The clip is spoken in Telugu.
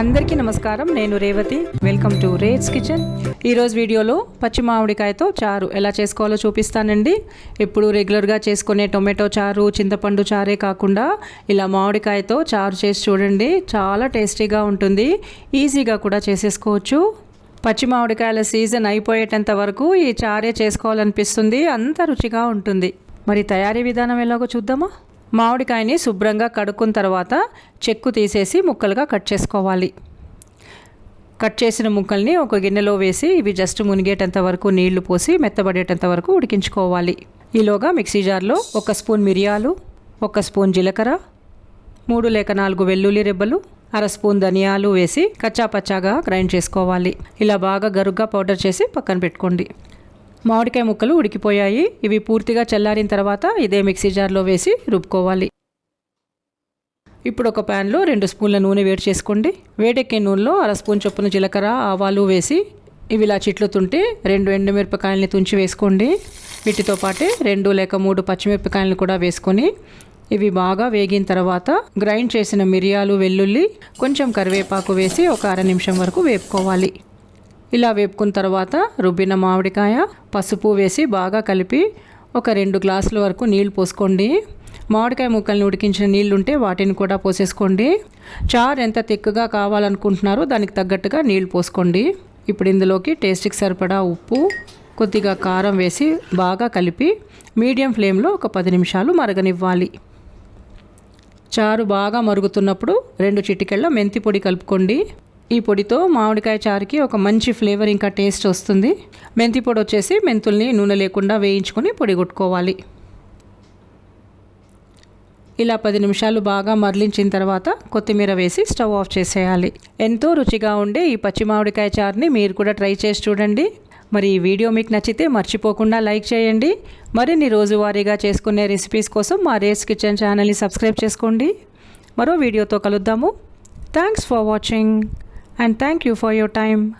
అందరికీ నమస్కారం. నేను Revathi. Welcome to rates kitchen ఈరోజు వీడియోలో పచ్చి మామిడికాయతో చారు ఎలా చేసుకోవాలో చూపిస్తానండి. ఎప్పుడు రెగ్యులర్గా చేసుకునే టొమాటో చారు చింతపండు చారే కాకుండా ఇలా మామిడికాయతో చారు చేసి చూడండి. చాలా టేస్టీగా ఉంటుంది. ఈజీగా కూడా చేసేసుకోవచ్చు. పచ్చి మామిడికాయల సీజన్ అయిపోయేటంత వరకు ఈ చారే చేసుకోవాలనిపిస్తుంది. అంత రుచిగా ఉంటుంది. మరి తయారీ విధానం ఎలాగో చూద్దామా? మామిడికాయని శుభ్రంగా కడుక్కున్న తర్వాత చెక్కు తీసేసి ముక్కలుగా కట్ చేసుకోవాలి. కట్ చేసిన ముక్కల్ని ఒక గిన్నెలో వేసి ఇవి జస్ట్ మునిగేటంత వరకు నీళ్ళు పోసి మెత్తబడేటంత వరకు ఉడికించుకోవాలి. ఈలోగా మిక్సీ జార్లో ఒక స్పూన్ మిరియాలు ఒక స్పూన్ జీలకర్ర మూడు లేక నాలుగు వెల్లుల్లి రెబ్బలు అర స్పూన్ ధనియాలు వేసి కచ్చా పచ్చాగా గ్రైండ్ చేసుకోవాలి. ఇలా బాగా గరుగ్గా పౌడర్ చేసి పక్కన పెట్టుకోండి. మామిడికాయ ముక్కలు ఉడికిపోయాయి. ఇవి పూర్తిగా చల్లారిన తర్వాత ఇదే మిక్సీ జార్లో వేసి రుబ్బుకోవాలి. ఇప్పుడు ఒక ప్యాన్లో రెండు స్పూన్ల నూనె వేడి చేసుకోండి. వేడెక్కే నూనెలో అర స్పూన్ చొప్పున జీలకర్ర ఆవాలు వేసి ఇవి ఇలా చిట్లుతుంటే రెండు ఎండుమిరపకాయలని తుంచి వేసుకోండి. వీటితో పాటే రెండు లేక మూడు పచ్చిమిరపకాయలను కూడా వేసుకొని ఇవి బాగా వేగిన తర్వాత గ్రైండ్ చేసిన మిరియాలు వెల్లుల్లి కొంచెం కరివేపాకు వేసి ఒక అర నిమిషం వరకు వేపుకోవాలి. ఇలా వేపుకున్న తర్వాత రుబ్బిన మామిడికాయ పసుపు వేసి బాగా కలిపి ఒక రెండు గ్లాసుల వరకు నీళ్ళు పోసుకోండి. మామిడికాయ ముక్కల్ని ఉడికించిన నీళ్ళు ఉంటే వాటిని కూడా పోసేసుకోండి. చారు ఎంత తిక్కుగా కావాలనుకుంటున్నారో దానికి తగ్గట్టుగా నీళ్ళు పోసుకోండి. ఇప్పుడు ఇందులోకి టేస్ట్కి సరిపడా ఉప్పు కొద్దిగా కారం వేసి బాగా కలిపి మీడియం ఫ్లేమ్లో ఒక పది నిమిషాలు మరగనివ్వాలి. చారు బాగా మరుగుతున్నప్పుడు రెండు చిటికెళ్ళ మెంతి పొడి కలుపుకోండి. ఈ పొడితో మామిడికాయ చారుకి ఒక మంచి ఫ్లేవర్ ఇంకా టేస్ట్ వస్తుంది. మెంతి పొడి వచ్చేసి మెంతుల్ని నూనె లేకుండా వేయించుకొని పొడి కొట్టుకోవాలి. ఇలా పది నిమిషాలు బాగా మరలించిన తర్వాత కొత్తిమీర వేసి స్టవ్ ఆఫ్ చేసేయాలి. ఎంతో రుచిగా ఉండే ఈ పచ్చి మామిడికాయ చారుని మీరు కూడా ట్రై చేసి చూడండి. మరి ఈ వీడియో మీకు నచ్చితే మర్చిపోకుండా లైక్ చేయండి. మరిన్ని రోజువారీగా చేసుకునే రెసిపీస్ కోసం మా రేస్ కిచెన్ ఛానల్ని సబ్స్క్రైబ్ చేసుకోండి. మరో వీడియోతో కలుద్దాము. Thanks for watching and thank you for your time.